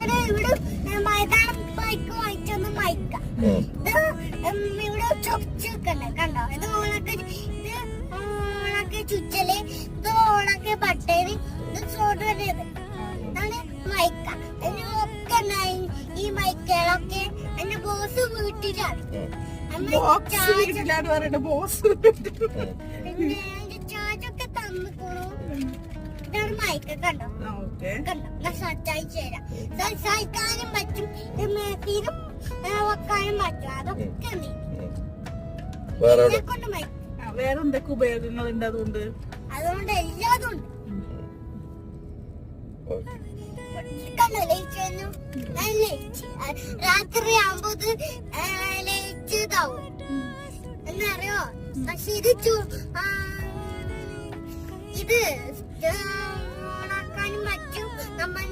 ഇവിടെ മൈതാനം mic വായിച്ചൊന്ന് mica. ഉം. ഇത് ഇവിടെ ചൊച്ചൊക്കെ കണ്ടോ? ഇത് ഓണക്ക് ഇത് ഓണക്ക് ചുറ്റൽ ഇത് ഓണക്ക് പട്ടേന് ഇത് സോഡത് ഇതാണ് മൈക്ക. നൈ- ഈ മൈക്കുകളൊക്കെ എന്റെ ബോസ് വീട്ടിലാണ് ചാർജ് ചാർജൊക്കെ തന്നിക്കണു. ഇതാണ് മൈക്ക് കണ്ടോ? സഹായിക്കാനും പറ്റും തീരും വെക്കാനും പറ്റും അതൊക്കെ വേറെ എന്തൊക്കെ ഉപയോഗങ്ങൾ ഉണ്ട് അതുകൊണ്ട്? അതുകൊണ്ട് എല്ലാതും രാത്രി ആകുമ്പോ ലൈറ്റ് ഇതാവും എന്നറിയോ? പക്ഷെ ഇത് ഇത് ഓണാക്കാനും പറ്റും. നമ്മൾ